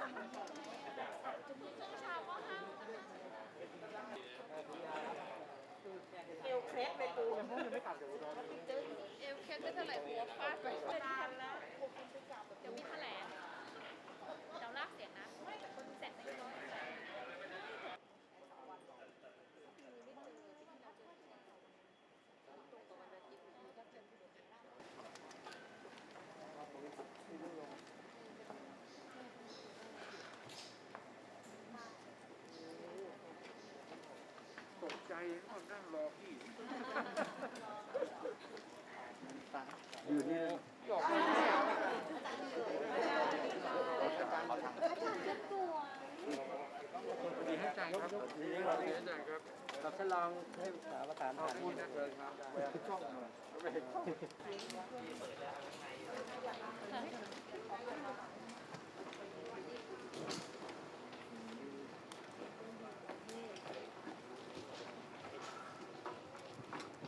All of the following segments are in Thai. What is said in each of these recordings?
เอวเคล็ดไปกูเอวกยังไม่กลับจากอุดรเลยเอวแค่ก็เท่าไหร่หัวฟาดไปไม่ทันแล้วเดี๋ยวมีแถลงเดี๋ยวลากเสียงนะไม่แต่คนเสร็จไม่ร้อย ตก ใจก็นั่งรอพี่อยู่นี่หยอกสวัสดีให้ใจครับสวัสดีให้ใจครับเราจะลองให้สาวประสานขอบผ่านคุณนะเลยครับช่องหน่อยไม่เห็น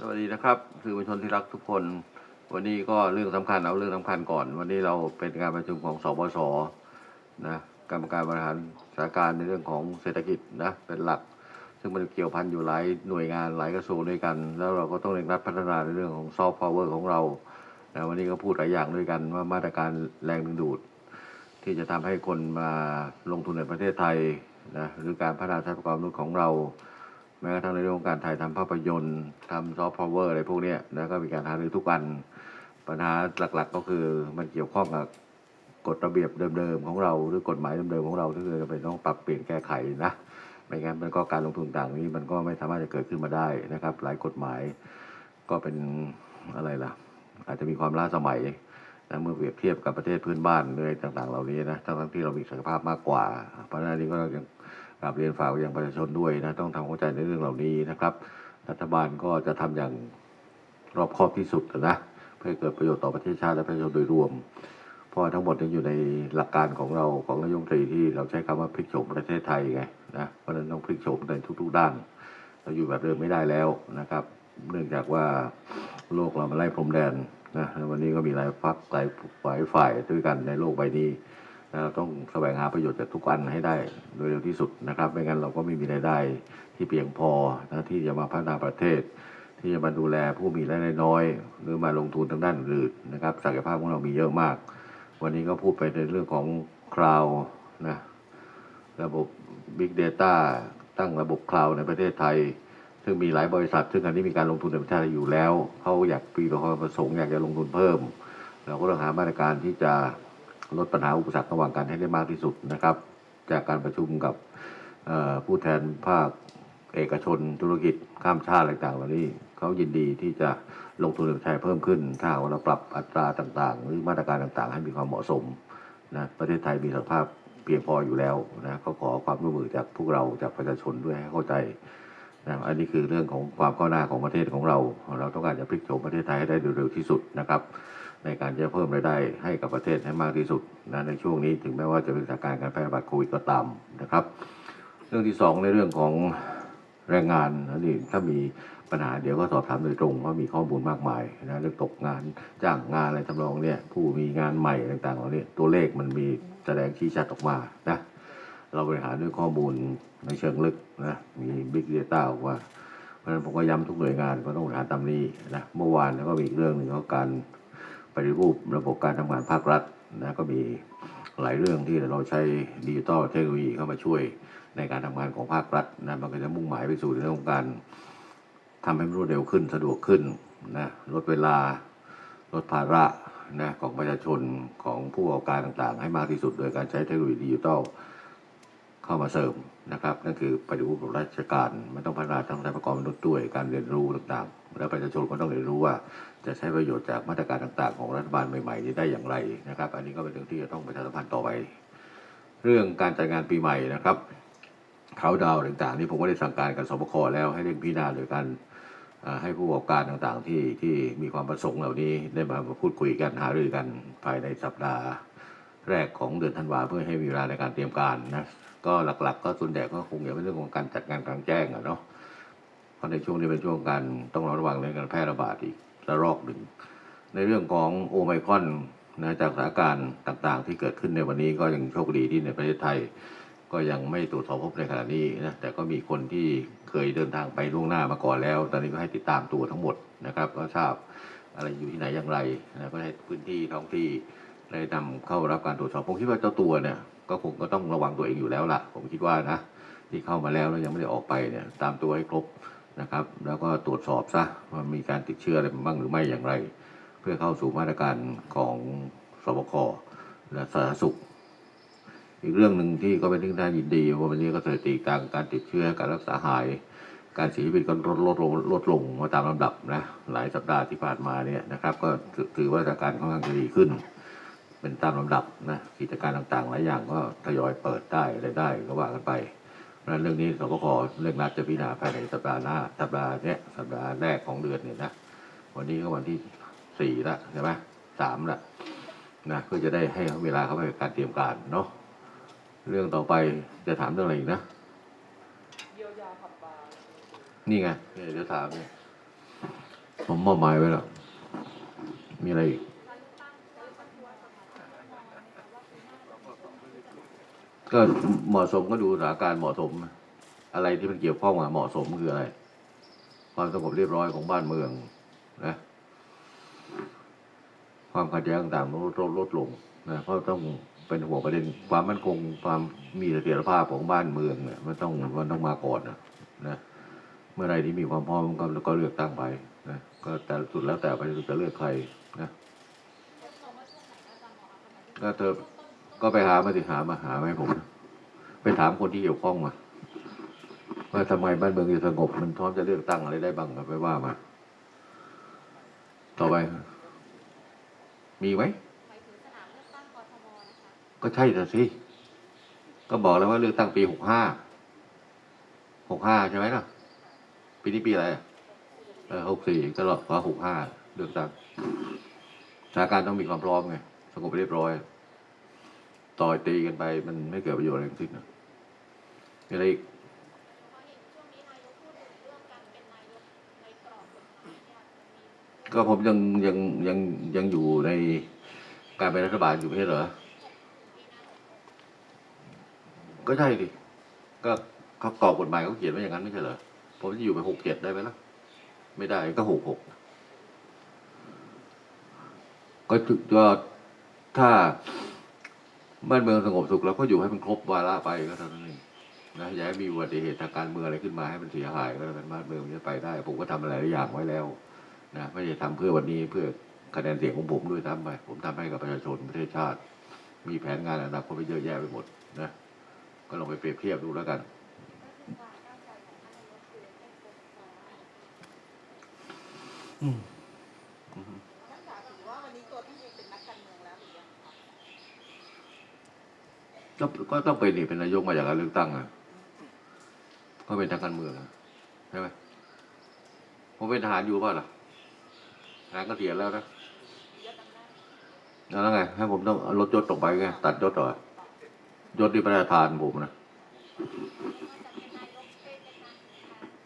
สวัสดีนะครับสื่อมวลชนที่รักทุกคน วันนี้ก็เรื่องสำคัญเอาเรื่องสำคัญก่อน วันนี้เราเป็นการประชุมของสบสนะกรรมการบริหารสถานการณ์ในเรื่องของเศรษฐกิจนะเป็นหลัก ซึ่งมันเกี่ยวพันอยู่หลายหน่วยงานหลายกระทรวงด้วยกัน แล้วเราก็ต้องเร่งรัดพัฒนาในเรื่องของซอฟต์พาวเวอร์ของเรานะวันนี้ก็พูดหลายอย่างด้วยกันว่ามาตรการแรงดึงดูด ที่จะทำให้คนมาลงทุนในประเทศไทยนะหรือการพัฒนาทรัพยากรมนุษย์ของเรา แม้กระทั่งในเรื่องของการถ่ายทำภาพยนตร์ทำซอฟต์พาวเวอร์อะไรพวกนี้นะก็มีการหารือทุกอันปัญหาหลักๆ ก็คือมันเกี่ยวข้องกับกฎระเบียบเดิมๆของเราหรือกฎหมายเดิมๆของเราที่เราเป็นต้องปรับเปลี่ยนแก้ไขนะไม่งั้นมันก็การลงทุนต่างนี้มันก็ไม่สามารถจะเกิดขึ้นมาได้นะครับ หลายกฎหมายก็เป็นอะไรล่ะ อาจจะมีความล้าสมัยนะเมื่อเปรียบเทียบกับประเทศพื้นบ้านอะไรต่าง ๆ เหล่านี้นะทั้งที่เรามีศักยภาพมากกว่า เพราะฉะนั้นอันนี้ก็ยัง กราบเรียนฝากไปยังประชาชนด้วยนะต้องทำเข้าใจในเรื่องเหล่านี้นะครับ รัฐบาลก็จะทำอย่างรอบคอบที่สุดนะเพื่อเกิดประโยชน์ต่อประเทศชาติและประชาชนโดยรวม เพราะทั้งหมดยังอยู่ในหลักการของเราของนายกรัฐมนตรีที่เราใช้คำว่าพลิกโฉมประเทศไทยไงนะเพราะฉะนั้นต้องพลิกโฉมในทุก ๆ ด้าน เราอยู่แบบเดิมไม่ได้แล้วนะครับ เนื่องจากว่าโลกเรามันไล่พรมแดนนะววันนี้ก็มีหลายพักหลายฝ่ายฝ่ายด้วยกันในโลกใบนี้ เราต้องแสวงหาประโยชน์จากทุกอันให้ได้โดยเร็วที่สุดนะครับ ไม่งั้นเราก็ไม่มีรายได้ที่เพียงพอนะที่จะมาพัฒนาประเทศ ที่จะมาดูแลผู้มีรายได้น้อย หรือมาลงทุนทางด้านอื่นนะครับศักยภาพของเรามีเยอะมาก วันนี้ก็พูดไปในเรื่องของคลาวนะระบบ Big Data ตั้งระบบคลาวในประเทศไทย ซึ่งมีหลายบริษัท ซึ่งอันนี้มีการลงทุนในประเทศไทยอยู่แล้วเขาอยากปีความประสงค์อยากจะลงทุนเพิ่ม เราก็ต้องหามาตรการที่จะ ลดปัญหาอุปสรรคระหว่างกันให้ได้มากที่สุดนะครับ จากการประชุมกับผู้แทนภาคเอกชนธุรกิจข้ามชาติต่างๆเหล่านี้เขายินดีที่จะลงทุนในประเทศไทยเพิ่มขึ้น ถ้าหากว่าเราปรับอัตราต่างๆ หรือมาตรการต่างๆ ให้มีความเหมาะสมนะประเทศไทยมีสภาพเพียงพออยู่แล้วนะก็ขอความร่วมมือจากพวกเราจากประชาชนด้วยให้เข้าใจนะอันนี้คือเรื่องของความก้าวหน้าของประเทศของเรา เราต้องการจะพลิกโฉมประเทศไทยให้ได้เร็วๆที่สุดนะครับ ในการจะเพิ่มรายได้ให้กับประเทศให้มากที่สุดนะในช่วงนี้ถึงแม้ว่าจะเป็นสถานการณ์การแพร่ระบาดโควิดก็ตามนะครับ เรื่องที่สองในเรื่องของแรงงานนะนี่ถ้ามีปัญหาเดี๋ยวก็สอบถามโดยตรงเพราะมีข้อมูลมากมายนะเรื่องตกงานจ้างงานอะไรทำนองเนี้ยผู้มีงานใหม่ต่างๆเหล่านี้ตัวเลขมันมีแสดงชี้ชัดออกมานะเราบริหารด้วยข้อมูลในเชิงลึกนะมี Big Data ออกมาเพราะฉะนั้นผมก็ย้ำทุกหน่วยงานก็ต้องหาตามนี้นะเมื่อวานแล้วก็มีอีกเรื่องหนึ่งก็การ ปฏิรูประบบการทำงานภาครัฐนะก็มีหลายเรื่องที่เราใช้ดิจิตอลเทคโนโลยีเข้ามาช่วยในการทำงานของภาครัฐนะมันก็จะมุ่งหมายไปสู่ในเรื่องของการทำให้มันรวดเร็วขึ้นสะดวกขึ้นนะลดเวลาลดภาระนะของประชาชนของผู้ประกอบการต่างๆ ให้มากที่สุดโดยการใช้เทคโนโลยีดิจิตอล เข้ามาเสริมนะครับ นั่นคือปฏิรูปราชการมันต้องพัฒนาทั้งทรัพยากรมนุษย์ด้วยการเรียนรู้ต่างๆ และประชาชนก็ต้องเรียนรู้ว่า จะใช้ประโยชน์จากมาตรการต่างๆ ของรัฐบาลใหม่ๆนี้ได้อย่างไรนะครับ อันนี้ก็เป็นเรื่องที่จะต้องประชาสัมพันธ์ต่อไป เรื่องการจัดงานปีใหม่นะครับเขาดาวต่างๆนี่ผมก็ได้สั่งการกับสบคแล้วให้เร่งพิจารณาโดยการให้ผู้ประกอบการต่างๆ ที่ที่มีความประสงค์เหล่านี้ได้มาพูดคุยกันหารือกันภายในสัปดาห์แรกของเดือนธันวาเพื่อให้มีเวลาในการเตรียมการนะ ก็หลัก ๆ ก็ส่วนใหญ่ก็คงจะเป็นเรื่องของการจัดงานกลางแจ้งอะเนาะเพราะในช่วงนี้เป็นช่วงการต้องระวังเรื่องการแพร่ระบาดอีกระลอกหนึ่งในเรื่องของโอไมคอนนะจากสถานการณ์ต่างๆ ที่เกิดขึ้นในวันนี้ก็ยังโชคดีที่ในประเทศไทย ก็ยังไม่ตรวจสอบพบในขณะนี้นะแต่ก็มีคนที่เคยเดินทางไปล่วงหน้ามาก่อนแล้ว ตอนนี้ก็ให้ติดตามตัวทั้งหมดนะครับ ก็ทราบอะไรอยู่ที่ไหนอย่างไรนะก็ให้พื้นที่ท้องที่ได้นำเข้ารับการตรวจสอบผมคิดว่าเจ้าตัวเนี่ย ก็คงก็ต้องระวังตัวเองอยู่แล้วล่ะ ผมคิดว่านะที่เข้ามาแล้วแล้วยังไม่ได้ออกไปเนี่ยตามตัวให้ครบนะครับ แล้วก็ตรวจสอบซะว่ามีการติดเชื้ออะไรบ้างหรือไม่อย่างไร เพื่อเข้าสู่มาตรการของสบคและสาธารณสุข อีกเรื่องหนึ่งที่ก็เป็นเรื่องน่ายินดีว่าวันนี้ก็สถิติการการติดเชื้อการรักษาหาย การเสียชีวิตก็ลดลดลงลดลงมาตามลำดับนะหลายสัปดาห์ที่ผ่านมาเนี่ยนะครับ ก็ถือถือว่าสถานการณ์ค่อนข้างจะดีขึ้น เป็นตามลำดับนะกิจการต่างๆหลายอย่างก็ทยอยเปิดได้อะไรได้ก็ว่ากันไปเพราะฉะนั้นเรื่องนี้สบคเร่งรัดจะพิจารณาภายในสัปดาห์หน้าสัปดาห์เนี้ยสัปดาห์แรกของเดือนเนี่ยนะวันนี้ก็วันที่สี่ละใช่ไหมสามละนะเพื่อจะได้ให้เวลาเขาไปการเตรียมการเนาะเรื่องต่อไปจะถามเรื่องอะไรอีกนะเยียวยาผับบาร์นี่ไงเนี่ยจะถามเนี่ยผมมอบหมายไว้แล้วมีอะไรอีก ก็เหมาะสมก็ดูสถานการณ์เหมาะสม อะไรที่มันเกี่ยวข้องกับเหมาะสมคืออะไร ความสงบเรียบร้อยของบ้านเมืองนะความขัดแย้งต่างๆลดลดลดลงนะเพราะต้องเป็นห่วประเด็นความมั่นคงความมีเสถียรภาพของบ้านเมืองเนี่ยมันต้องมันต้องมาก่อนนะนะเมื่อไรที่มีความพร้อมก็ก็เลือกตั้งไปนะก็แต่สุดแล้วแต่ไปจะเลือกใครนะก็เธอ ก็ไปหามาสิหามาหามาให้ผม ไปถามคนที่เกี่ยวข้องมาว่าทำไมบ้านเมืองจะสงบ มันพร้อมจะเลือกตั้งอะไรได้บ้างก็ไปว่ามา ต่อไป มีไหมก็ใช่แต่สิก็บอกแล้วว่าเลือกตั้งปีหกห้าหกห้าใช่ไหมล่ะ ปีนี้ปีอะไรเออหกสี่ก็รอว่าหกห้าเลือกตั้งสถานการณ์ต้องมีความพร้อมไงสงบเรียบร้อย ต่อยตีกันไป มันไม่เกิดประโยชน์อะไรทั้งสิ้นนะมีอะไรอีกเดียกพูดถึงเรื่องการเป็นนายกในกรอบกก็ผมยังยังยังยังอยู่ในการเป็นรัฐบาลอยู่ไม่ใช่เหรอ ก็ใช่ดิ ก็เขากรอบกฎหมายเขาเขียนไว้อย่างนั้นไม่ใช่เหรอ ผมจะอยู่ไปหกเจ็ดได้ไหมล่ะ ไม่ได้ก็หกหก ก็ถือก็ถ้า บ้านเมืองสงบสุขเราก็อยู่ให้มันครบวาระไปก็เท่านั้นเองนะอย่าให้มีอุบัติเหตุทางการเมืองอะไรขึ้นมาให้มันเสียหายก็แล้วกันบ้านเมืองมันจะไปได้ ผมก็ทำอะไรหลายอย่างไว้แล้วนะไม่ได้ทำเพื่อวันนี้เพื่อคะแนนเสียงของผมด้วยทำไปผมทำให้กับประชาชนประเทศชาติ มีแผนงานอนาคตไปเยอะแยะไปหมดนะก็ลองไปเปรียบเทียบดูแล้วกันนักศึกษาถือว่าวันนี้ตัวท่านเองเป็นนักการเมืองแล้วหรือยังคะ ก็ก็ต้องเป็นนี่เป็นนายกมาจากการเลือกตั้งอะก็เป็นทางการเมืองอะใช่ไหมผมเป็นทหารอยู่ป่ะล่ะทหารก็เสียแล้วนะแล้วไง ให้ผมต้องลดยศตกไปไงตัดยศต่อยศที่ประธานผมนะว่าจะเป็นนายกเป็นในทาง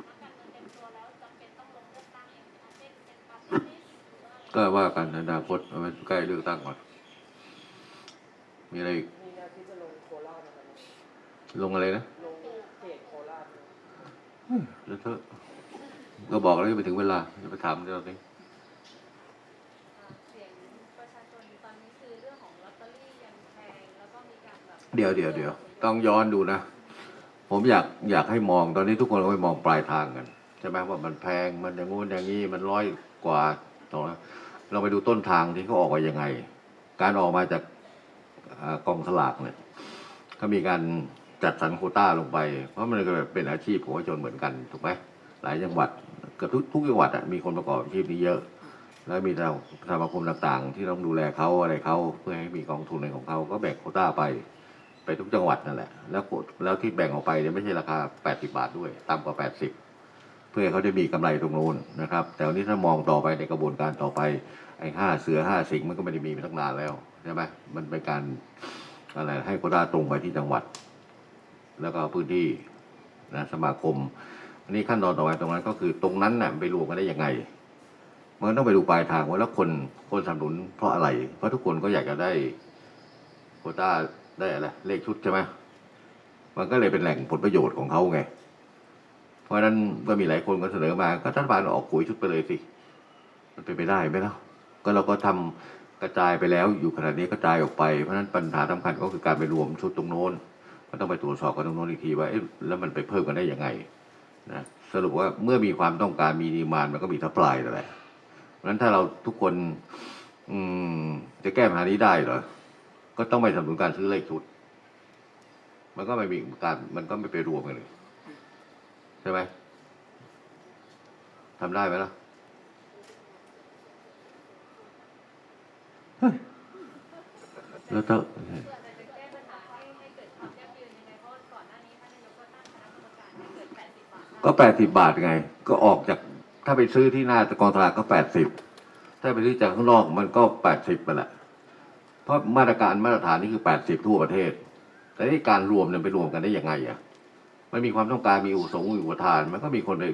นักการเมืองเต็มตัวแล้วจำเป็นต้องลงเลือกตั้งเองนะคะเช่นเป็นปากันในอนาคตเอาไว้ใกล้เลือกตั้งก่อน มีอะไรอีก ลงอะไรนะลงเขตโคราชแล้วเถอะก็บอกแล้วจะไปถึงเวลาจะไปถามเรื่องนี้เสียงประชาชนตอนนี้คือเรื่องของลอตเตอรี่ยังแพงแล้วก็มีการแบบเดี๋ยวเดี๋ยวเดี๋ยวต้องย้อนดูนะ ผมอยากอยากให้มองตอนนี้ทุกคนก็ไปมองปลายทางกันใช่ไหมว่ามันแพงมันอย่างงู้นอย่างนี้มันร้อยกว่าต่อเราไปดูต้นทางที่เขาออกมายังไง การออกมาจากอ่ากองสลากเนี่ยเขามีการ จัดสรรโคต้าลงไป เพราะมันก็เป็นอาชีพของประชาชนเหมือนกันถูกไหมหลายจังหวัดเกือบทุกทุกจังหวัดมีคนประกอบอาชีพนี้เยอะ แล้วมีสมาคมต่างๆ ที่ต้องดูแลเขาอะไรเขาเพื่อให้มีกองทุนในของเขาก็แบ่งโคต้าไปไปทุกจังหวัดนั่นแหละ แล้วกดแล้วที่แบ่งออกไปเนี่ยไม่ใช่ราคา 80 บาทด้วยต่ำกว่า 80 เพื่อเขาได้มีกำไรตรงโน้นนะครับ แต่วันนี้ถ้ามองต่อไปในกระบวนการต่อไปไอ้ห้าเสือห้าสิงมันก็ไม่ได้มีมาตั้งนานแล้วใช่ไหมมันเป็นการอะไรให้โคต้าตรงไปที่จังหวัด แล้วก็พื้นที่นะสมาคมอันนี้ขั้นตอนต่อไปตรงนั้นก็คือตรงนั้นน่ะไปรวมกันได้ยังไงมันต้องไปดูปลายทางว่าแล้วคนคนสนับสนุนเพราะอะไร เพราะทุกคนก็อยากจะได้โควต้าได้อะไรเลขชุดใช่ไหมมันก็เลยเป็นแหล่งผลประโยชน์ของเขาไง เพราะฉะนั้นก็มีหลายคนก็เสนอมาก็รัฐบาลออกปุ๋ยชุดไปเลยสิมันเป็นไปได้ไหมล่ะก็เราก็ทำกระจายไปแล้วอยู่ขนาดนี้กระจายออกไปเพราะฉะนั้นปัญหาสำคัญก็คือการไปรวมชุดตรงโน้น ต้องไปตรวจสอบกันตรงโน้นอีกทีว่าเอ๊ะแล้วมันไปเพิ่มกันได้ยังไงนะสรุปว่าเมื่อมีความต้องการมีดีมานมันก็มีทัพพลายนั่นแหละเพราะฉะนั้นถ้าเราทุกคน อืม จะแก้ปัญหานี้ได้เหรอก็ต้องไปสนับสนุนการซื้อเลขชุด มันก็ไม่มีการมันก็ไม่ไปรวมกันเลยใช่ไหมทำได้ไหมล่ะแล้วถ้า ก็แปดสิบบาทไง ก็ออกจากถ้าไปซื้อที่หน้ากองตลาดก็แปดสิบถ้าไปซื้อจากข้างนอกมันก็แปดสิบไปแหละเพราะมาตรการมาตรฐานนี่คือแปดสิบทั่วประเทศ แต่ที่การรวมเนี่ยไปรวมกันได้ยังไงอะมันมีความต้องการมีอุปสงค์อุปทาน มันก็มีคนไป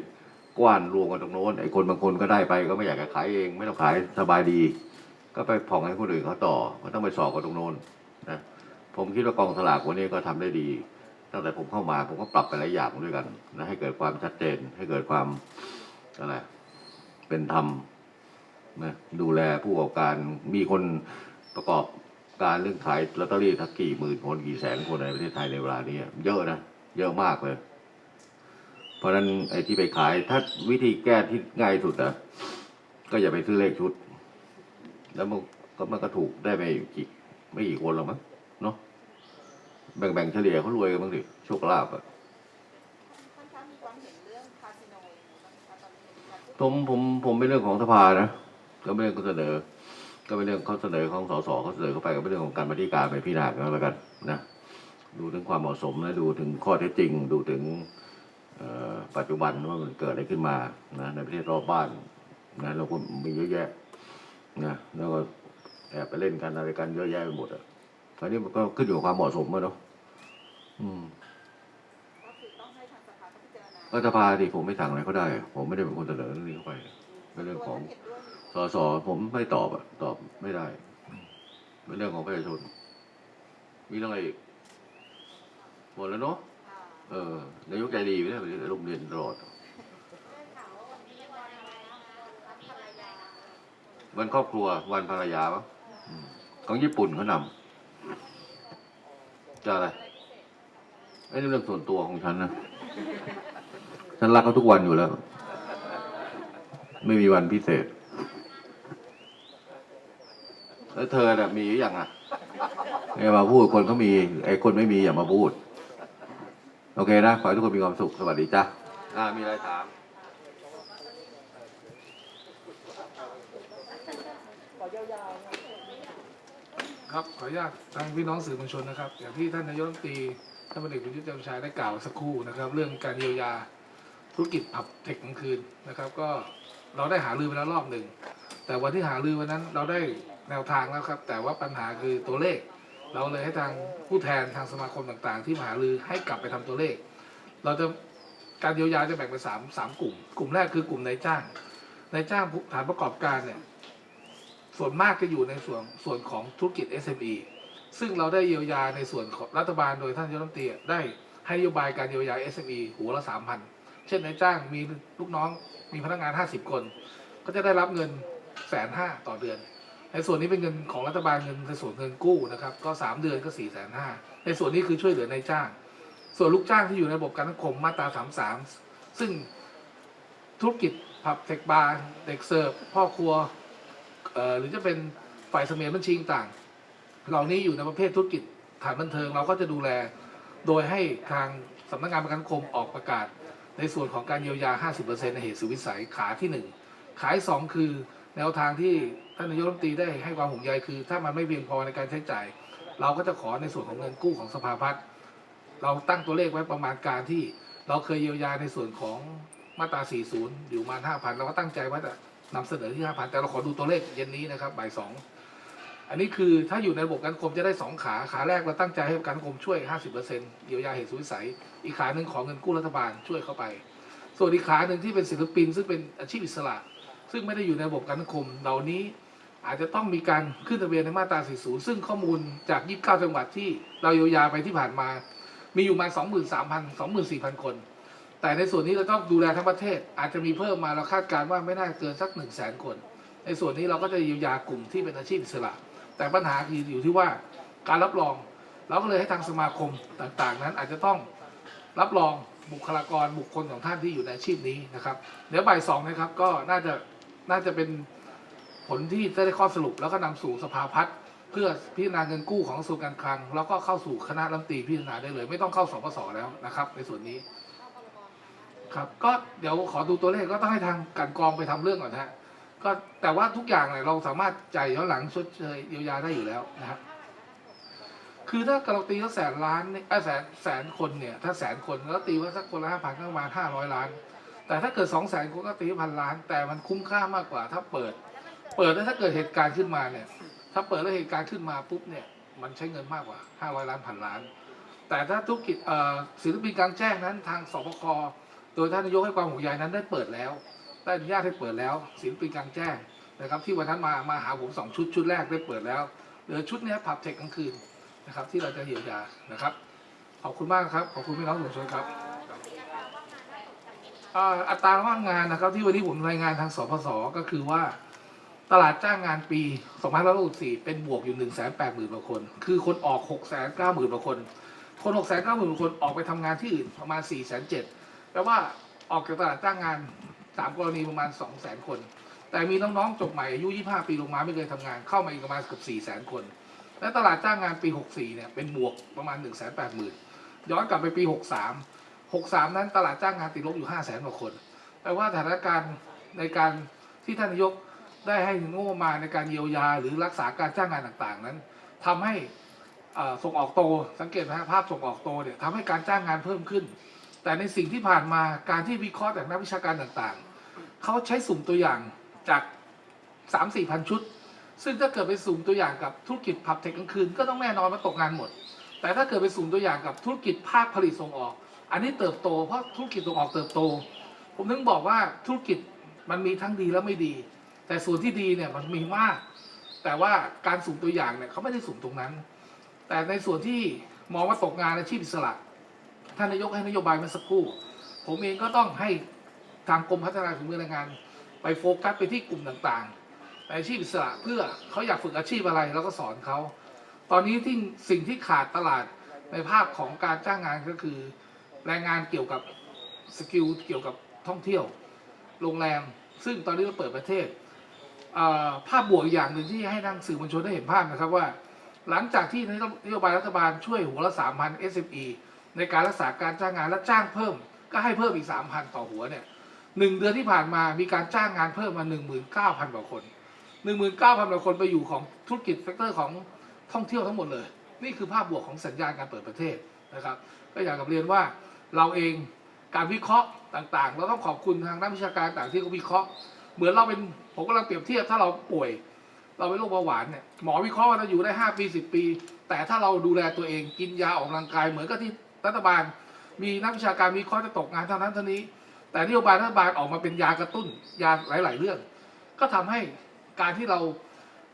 กว้านรวมกันตรงโน้นไอ้คนบางคนก็ได้ไปก็ไม่อยากจะขายเอง ไม่ต้องขายสบายดี ก็ไปผ่องให้คนอื่นเขาต่อมันต้องไปสอบกันตรงโน้นนะผมคิดว่ากองสลากวันนี้ก็ทำได้ดี ตั้งแต่ผมเข้ามาผมก็ปรับไปหลายอย่างด้วยกันนะให้เกิดความชัดเจน ให้เกิดความอะไรเป็นธรรมนะดูแลผู้ประกอบการมีคนประกอบการเรื่องขายลอตเตอรี่ทักกี่หมื่นคนกี่แสนคนในประเทศไทยในเวลานี้เยอะนะเยอะมากเลย เพราะนั้นไอ้ที่ไปขายถ้าวิธีแก้ที่ง่ายสุดอะก็อย่าไปซื้อเลขชุด แล้วมันก็มันก็ถูกได้ไม่กี่ไม่กี่คนหรอกมั้งเนาะ แบ่งๆเฉลี่ยเขารวยกันบ้างดิโชคลาภอะท่านคะมีความเห็นเรื่องคาสิโนยังไงบ้างคะตอนนี้เห็นมีการพูดผมผมผมเป็นเรื่องของสภานะก็ไม่เรื่องเขาเสนอ ก็เป็นเรื่องเขาเสนอของสสเขาเสนอเข้าไปก็เป็นเรื่องของการบัธิการไปพิจารณากันแล้วกันนะดูถึงความเหมาะสมและดูถึงข้อเท็จจริง ดูถึงเอ่อปัจจุบันว่ามันเกิดอะไรขึ้นมานะในประเทศรอบบ้านนะเราก็มีเยอะแยะนะแล้วก็แอบไปเล่นกันอะไรกันเยอะแยะไปหมดอะ คราวนี้มันก็ขึ้นอยู่กับความเหมาะสมอะเนาะอืมก็คือต้องให้ทางสภาเขาพิจารณาก็สภาดิผมไม่สั่งอะไรเขาได้ ผมไม่ได้เป็นคนเสนอเรื่องนี้เข้าไปเป็นเรื่องของเห็นด้วยไหมสสผมไม่ตอบอะตอบไม่ได้เป็นเรื่องของประชาชนมีเรื่องอะไรอีกหมดแล้วเนาะอ่าเออนายกใจดีไม่ได้ไปโรงเรียนตลอด วันครอบครัววันภรรยาปะอืมของญี่ปุ่นเขานำ จะอะไรไอ้นี่เรื่องส่วนตัวของฉันนะ ฉันรักเขาทุกวันอยู่แล้ว ไม่มีวันพิเศษ แล้วเธอน่ะมีหรือยังอะอย่ามาพูดคนเขามี ไอ้คนไม่มีอย่ามาพูด โอเคนะ ขอให้ทุกคนมีความสุข สวัสดีจ้ะอ่ามีอะไรถาม ครับขออนุญาตทางพี่น้องสื่อมวลชนนะครับ อย่างที่ท่านนายกรัฐมนตรีท่านพลเอกประยุทธ์จันทร์ชาได้กล่าวสักครู่นะครับ เรื่องการเยียวยาธุรกิจผับเทคกลางคืนนะครับ ก็เราได้หารือไปแล้วรอบหนึ่งแต่วันที่หารือวันนั้นเราได้แนวทางแล้วครับ แต่ว่าปัญหาคือตัวเลข เราเลยให้ทางผู้แทนทางสมาคมต่างๆ ที่หารือให้กลับไปทำตัวเลข เราจะการเยียวยาจะแบ่งเป็นสามสามกลุ่ม กลุ่มแรกคือกลุ่มนายจ้างนายจ้างฐานประกอบการเนี่ย ส่วนมากจะอยู่ในส่วนส่วนของธุรกิจ SME ซึ่งเราได้เยียวยาในส่วนของรัฐบาลโดยท่านยกรัฐมนตรีได้ให้นโยบายการเยียวยา SME หัวละสามพันเช่นนายจ้างมีลูกน้องมีพนักงาน 50 คน ก็จะได้รับเงินแสนห้าต่อเดือน ในส่วนนี้เป็นเงินของรัฐบาลเงินในส่วนเงินกู้นะครับก็ 3 เดือนก็4ี่แสนห้าในส่วนนี้คือช่วยเหลือนายจ้าง ส่วนลูกจ้างที่อยู่ในระบบการสังคมมาตรา33 ซึ่งธุรกิจผับเทคบาร์เด็กเสิร์ฟพ่อครัว หรือจะเป็นฝ่ายเสมียนบัญชีต่างเหล่านี้อยู่ในประเภทธุรกิจฐานบันเทิงเราก็จะดูแล โดยให้ทางสำนักงานประกันสังคมออกประกาศ ในส่วนของการเยียวยา 50%ในเหตุสุวิสัยขาที่ 1 ขาที่สองคือแนวทางที่ท่านนายกรัฐมนตรีได้ให้ความห่วงใยคือ ถ้ามันไม่เพียงพอในการใช้จ่าย เราก็จะขอในส่วนของเงินกู้ของสภาพัฒน์เราตั้งตัวเลขไว้ประมาณการที่เราเคยเยียวยาในส่วนของมาตรา 40 อยู่มา 5,000 เราก็ตั้งใจว่าจะ นำเสนอที่5,000แต่เราขอดูตัวเลขเย็นนี้นะครับบ่ายสองอันนี้คือถ้าอยู่ในระบบการคมจะได้2ขาขาแรกเราตั้งใจให้การคมช่วย 50%เยียวยาเหตุสุวิสัย อีกขาหนึ่งของเงินกู้รัฐบาลช่วยเข้าไป ส่วนอีกขาหนึ่งที่เป็นศิลปิน ซึ่งเป็นอาชีพอิสระ ซึ่งไม่ได้อยู่ในระบบการคมเหล่านี้อาจจะต้องมีการขึ้นทะเบียนในมาตรา 40 ซึ่งข้อมูลจาก 29 จังหวัดที่เราเยียวยาไปที่ผ่านมา มีอยู่มา 23,000 24,000 คน แต่ในส่วนนี้เราต้องดูแลทั้งประเทศ อาจจะมีเพิ่มมาเราคาดการณ์ว่าไม่น่าเกินสัก1 0 0 0 0แสนคน ในส่วนนี้เราก็จะเยียวยากลุ่มที่เป็นอาชีพอิสระ แต่ปัญหาคืออยู่ที่ว่าการรับรอง เราก็เลยให้ทางสมาคมต่างๆ นั้นอาจจะต้องรับรองบุคลากรบุคคลของท่านที่อยู่ในอาชีพนี้นะครับเดี๋ยวบ่ายสองนะครับก็น่าจะน่าจะเป็นผลที่จะได้ข้อสรุปแล้วก็นำสู่สภาพัฒน์เพื่อพิจารณาเงินกู้ของกระทรวงการคลัง แล้วก็เข้าสู่คณะรัฐมนตรีพิจารณาได้เลย ไม่ต้องเข้าสปสแล้วนะครับ ในส่วนนี้ ครับ ก็เดี๋ยวขอดูตัวเลขก็ต้องให้ทางกลันกองไปทำเรื่องก่อนฮะก็แต่ว่าทุกอย่างเนี่ยเราสามารถจ่ายย้อนหลังชดเชยเยียวยาได้อยู่แล้วนะครับคือถ้าเราตีว่าแสนล้านเนี่ยเอ้แสนแสนคนเนี่ยถ้าแสนคนแล้วตีว่าสักคนละห้าพันก็ประมาณห้าร้อยล้าน แต่ถ้าเกิดสองแสนคนก็ตีพันล้าน แต่มันคุ้มค่ามากกว่า ถ้าเปิด เปิดแล้วถ้าเกิดเหตุการณ์ขึ้นมาเนี่ย ถ้าเปิดแล้วเหตุการณ์ขึ้นมาปุ๊บเนี่ยมันใช้เงินมากกว่าห้าร้อยล้านพันล้าน แต่ถ้าธุรกิจศิลปินกลางแจ้งนั้นทางสบค โดยท่านนายกให้ความห่วงใยนั้นได้เปิดแล้ว ได้อนุญาตให้เปิดแล้วศิลปินกลางแจ้งนะครับ ที่วันนั้นมามาหาผมสองชุดชุดแรกได้เปิดแล้วเหลือชุดนี้ผับเทคกลางคืนนะครับ ที่เราจะเยียวยานะครับ ขอบคุณมากครับ ขอบคุณพี่น้องสื่อมวลชนครับอัตราว่างงานนะครับ ที่วันนี้ผมรายงานทางสพสก็คือว่าตลาดจ้างงานปี2564เป็นบวกอยู่ 180,000กว่าคน คือคนออก 690,000กว่าคน คน 690,000กว่าคนออกไปทำงานที่อื่นประมาณ407,000 แปลว่าออกจากตลาดจ้างงาน3กรณีประมาณ200,000คน แต่มีน้องๆจบใหม่อายุ 25 ปีลงมาไม่เคยทำงานเข้ามาอีกประมาณเกือบ400,000 คน และตลาดจ้างงานปี 64 เนี่ยเป็นบวกประมาณ 180,000 ย้อนกลับไปปี 63 63 นั้นตลาดจ้างงานติดลบอยู่ 500,000กว่าคน แปลว่าสถานการณ์ในการที่ท่านนายกได้ให้งบมาในการเยียวยาหรือรักษาการจ้างงานต่างๆ นั้นทำให้ส่งออกโตสังเกตนะภาพส่งออกโตเนี่ยทำให้การจ้างงานเพิ่มขึ้น แต่ในสิ่งที่ผ่านมาการที่วิเคราะห์จากนักวิชาการต่างๆ เขาใช้สุ่มตัวอย่างจาก3 4พันชุด ซึ่งถ้าเกิดไปสุ่มตัวอย่างกับธุรกิจผับเทคกลางคืนก็ต้องแน่นอนว่าตกงานหมด แต่ถ้าเกิดไปสุ่มตัวอย่างกับธุรกิจภาคผลิตส่งออก อันนี้เติบโตเพราะธุรกิจส่งออกเติบโต ผมถึงบอกว่าธุรกิจมันมีทั้งดีและไม่ดี แต่ส่วนที่ดีเนี่ยมันมีมาก แต่ว่าการสุ่มตัวอย่างเนี่ยเขาไม่ได้สุ่มตรงนั้น แต่ในส่วนที่มองว่าตกงานอาชีพอิสระ ท่านนายกให้นโยบายเมื่อสักครู่ ผมเองก็ต้องให้ทางกรมพัฒนาฝีมือแรงงาน ไปโฟกัสไปที่กลุ่มต่างๆในอาชีพอิสระเพื่อเขาอยากฝึกอาชีพอะไรแล้วก็สอนเขาตอนนี้ที่สิ่งที่ขาดตลาดในภาคของการจ้างงานก็คือ แรงงานเกี่ยวกับสกิลเกี่ยวกับท่องเที่ยว โรงแรม ซึ่งตอนนี้เราเปิดประเทศภาพบวกอีกอย่างหนึ่งที่ให้ทางสื่อมวลชนได้เห็นภาพนะครับว่า หลังจากที่นโยบายรัฐบาลช่วยหัวละสามพัน SME ในการรักษาการจ้างงานและจ้างเพิ่ม ก็ให้เพิ่มอีกสามพันต่อหัวเนี่ยหนึ่งเดือนที่ผ่านมามีการจ้างงานเพิ่มมาหนึ่งหมื่นเก้าพันกว่าคนหนึ่งหมื่นเก้าพันกว่าคนไปอยู่ของธุรกิจเซกเตอร์ของท่องเที่ยวทั้งหมดเลย นี่คือภาพบวกของสัญญาณการเปิดประเทศนะครับ ก็อยากกับเรียนว่าเราเองการวิเคราะห์ต่างๆ เราต้องขอบคุณทางนักวิชาการต่างที่เขาวิเคราะห์ เหมือนเราเป็นผมกำลังเปรียบเทียบถ้าเราป่วย เราเป็นโรคเบาหวานเนี่ยหมอวิเคราะห์ว่าเราอยู่ได้ 5 ปี 10 ปี แต่ถ้าเราดูแลตัวเองกินยาออกกำลังกายเหมือนกับที่ รัฐบาล มีนักวิชาการวิเคราะห์จะตกงานเท่านั้นเท่านี้ แต่นโยบายรัฐบาลออกมาเป็นยากระตุ้นยาหลาย ๆ เรื่อง ก็ทำให้การที่เรา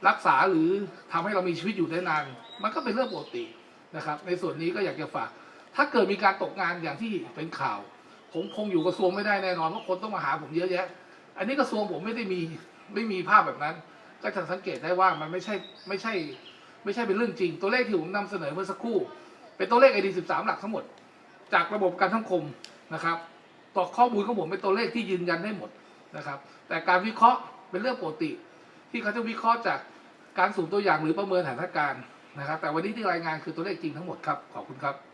รักษาหรือทำให้เรามีชีวิตอยู่ได้นาน มันก็เป็นเรื่องปกตินะครับ ในส่วนนี้ก็อยากจะฝาก ถ้าเกิดมีการตกงานอย่างที่เป็นข่าวผมคงอยู่กระทรวงไม่ได้แน่นอนเพราะคนต้องมาหาผมเยอะแยะ อันนี้กระทรวงผมไม่ได้มีไม่มีภาพแบบนั้น ก็จะสังเกตได้ว่ามันไม่ใช่ไม่ใช่ ไม่ใช่เป็นเรื่องจริง ตัวเลขที่ผมนำเสนอเมื่อสักครู่ เป็นตัวเลขไอดีสิบสามหลักทั้งหมด จากระบบการทั้งคมนะครับต่อข้อมูลของผมเป็นตัวเลขที่ยืนยันได้หมดนะครับ แต่การวิเคราะห์เป็นเรื่องปกติ ที่เขาจะวิเคราะห์จากการสุ่มตัวอย่างหรือประเมินสถานการณ์นะครับ แต่วันนี้ที่รายงานคือตัวเลขจริงทั้งหมดครับขอบคุณครับ